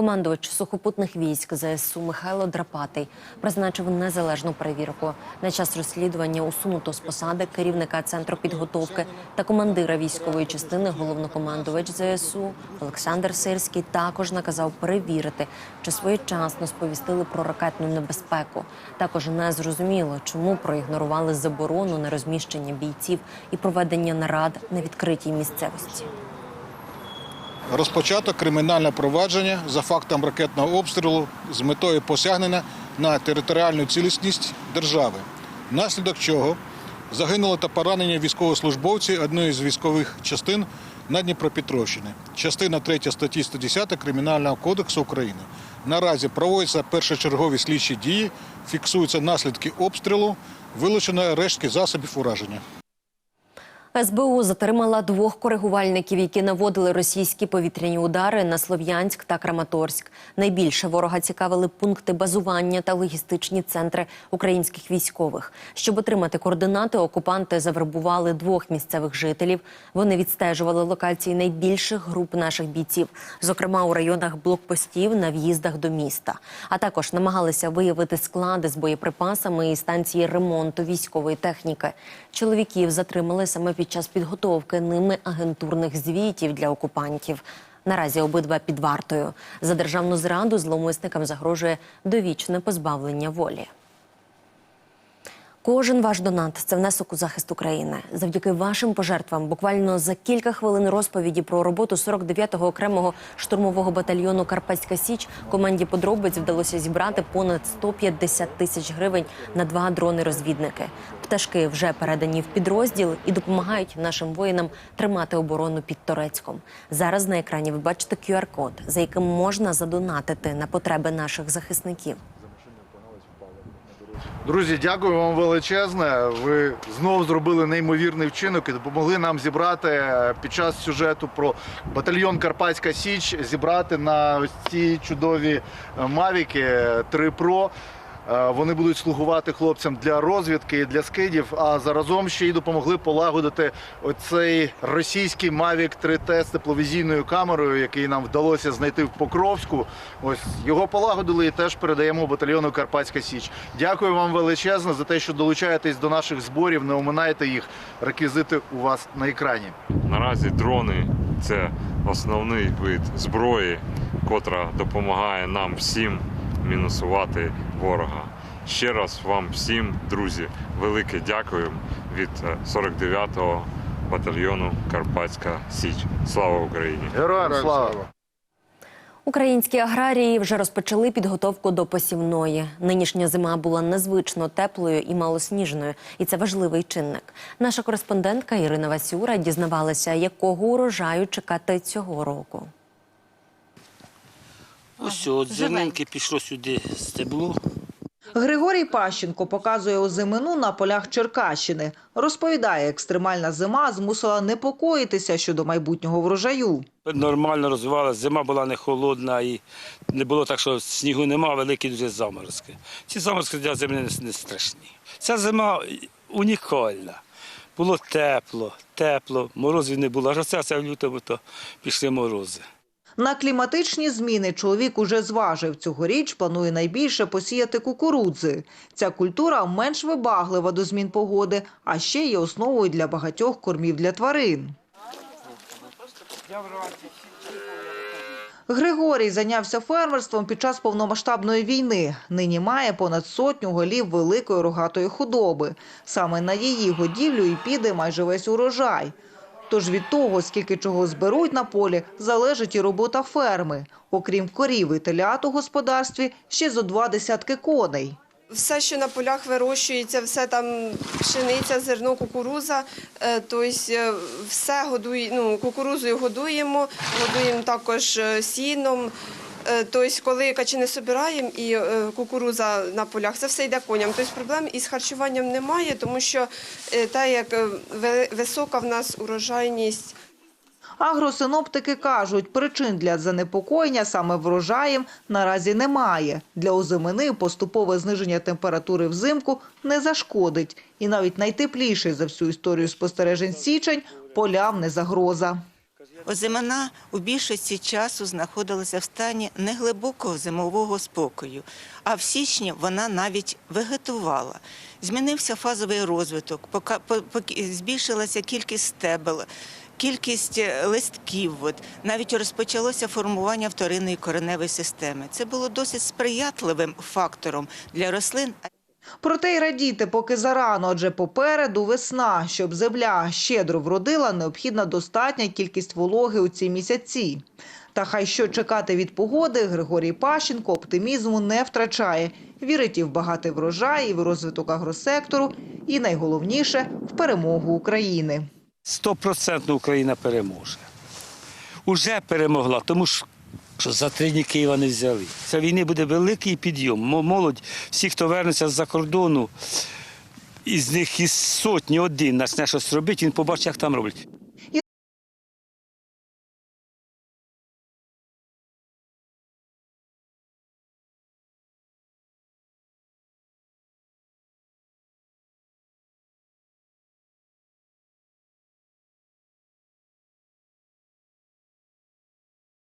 Командувач сухопутних військ ЗСУ Михайло Драпатий призначив незалежну перевірку. На час розслідування усунуто з посади керівника центру підготовки та командира військової частини головнокомандувач ЗСУ Олександр Сирський також наказав перевірити, чи своєчасно сповістили про ракетну небезпеку. Також не зрозуміло, чому проігнорували заборону на розміщення бійців і проведення нарад на відкритій місцевості. Розпочато кримінальне провадження за фактом ракетного обстрілу з метою посягнення на територіальну цілісність держави, внаслідок чого загинули та поранені військовослужбовці одної з військових частин на Дніпропетровщині. Частина 3 статті 110 Кримінального кодексу України. Наразі проводяться першочергові слідчі дії, фіксуються наслідки обстрілу, вилучено рештки засобів ураження. СБУ затримала двох коригувальників, які наводили російські повітряні удари на Слов'янськ та Краматорськ. Найбільше ворога цікавили пункти базування та логістичні центри українських військових. Щоб отримати координати, окупанти завербували двох місцевих жителів. Вони відстежували локації найбільших груп наших бійців, зокрема у районах блокпостів на в'їздах до міста. А також намагалися виявити склади з боєприпасами і станції ремонту військової техніки. Чоловіків затримали саме під час підготовки ними агентурних звітів для окупантів. Наразі обидва під вартою. За державну зраду зловмисникам загрожує довічне позбавлення волі. Кожен ваш донат це внесок у захист України. Завдяки вашим пожертвам, буквально за кілька хвилин розповіді про роботу 49-го окремого штурмового батальйону Карпатська Січ команді подробиць вдалося зібрати понад 150 тисяч гривень на два дрони-розвідники. Пташки вже передані в підрозділ і допомагають нашим воїнам тримати оборону під Торецьком. Зараз на екрані ви бачите QR-код, за яким можна задонатити на потреби наших захисників. Друзі, дякую вам величезне. Ви знову зробили неймовірний вчинок і допомогли нам зібрати е, під час сюжету про батальйон Карпатська Січ, зібрати на ось ці чудові е, Мавіки 3 Pro. Е, Вони будуть слугувати хлопцям для розвідки і для скидів, а заразом ще й допомогли полагодити оцей російський Mavic 3T з тепловізійною камерою, який нам вдалося знайти в Покровську. Ось його полагодили і теж передаємо батальйону Карпатська Січ. Дякую вам величезно за те, що долучаєтесь до наших зборів. Не оминайте їх. Реквізити у вас на екрані. Наразі дрони це основний вид зброї, котра допомагає нам всім мінусувати ворога. Ще раз вам всім, друзі, велике дякую від е, 49-го батальйону Карпатська Січ. Слава Україні! Героям слава! Українські аграрії вже розпочали підготовку до посівної. Нинішня зима була незвично теплою і малосніжною, і це важливий чинник. Наша кореспондентка Ірина Васюра дізнавалася, якого урожаю чекати цього року. Ось от зернинки пішло сюди стебло. Григорій Пащенко показує озимину на полях Черкащини. Розповідає, екстремальна зима змусила непокоїтися щодо майбутнього врожаю. Нормально розвивалася, зима була не холодна і не було так, що снігу нема, а великі дуже заморозки. Ці заморозки для землі не- страшні. Ця зима унікальна. Було тепло, тепло, морозів не було. Аж оце це в лютому то пішли морози. На кліматичні зміни чоловік уже зважив. Цьогоріч планує найбільше посіяти кукурудзи. Ця культура менш вибаглива до змін погоди, а ще є основою для багатьох кормів для тварин. Григорій зайнявся фермерством під час повномасштабної війни. Нині має понад сотню голів великої рогатої худоби. Саме на її годівлю і піде майже весь урожай. Тож від того, скільки чого зберуть на полі, залежить і робота ферми. Окрім корів і телят у господарстві, ще зо два десятки коней. Все, що на полях вирощується, все там пшениця, зерно, кукуруза, тобто все годує, ну, кукурузою годуємо, годуємо також е, сіном. Е, Тобто, коли качани збираємо і е, кукуруза на полях, це все йде коням. Тобто проблем із харчуванням немає, тому що е, та як висока в нас урожайність Агросиноптики кажуть, причин для занепокоєння саме врожаєм наразі немає. Для озимини поступове зниження температури взимку не зашкодить. І навіть найтепліший за всю історію спостережень січень полям не загроза. Озимина у більшості часу знаходилася в стані неглибокого зимового спокою, а в січні вона навіть вегетувала. Змінився фазовий розвиток, збільшилася кількість стебел, кількість е, листків. Навіть розпочалося формування вторинної кореневої системи. Це було досить сприятливим фактором для рослин. Проте й радіти поки зарано, адже попереду весна. Щоб земля щедро вродила, необхідна достатня кількість вологи у ці місяці. Та хай що чекати від погоди, Григорій Пащенко оптимізму не втрачає. Вірить і в багатий врожай, і в розвиток агросектору, і найголовніше – в перемогу України. Стопроцентно Україна переможе. Уже перемогла, тому що що за три дні Києва не взяли. Ця війни буде великий підйом. Молодь, всі, хто вернеться з-за кордону, із них із сотні один почне щось робити, він побачить, як там роблять.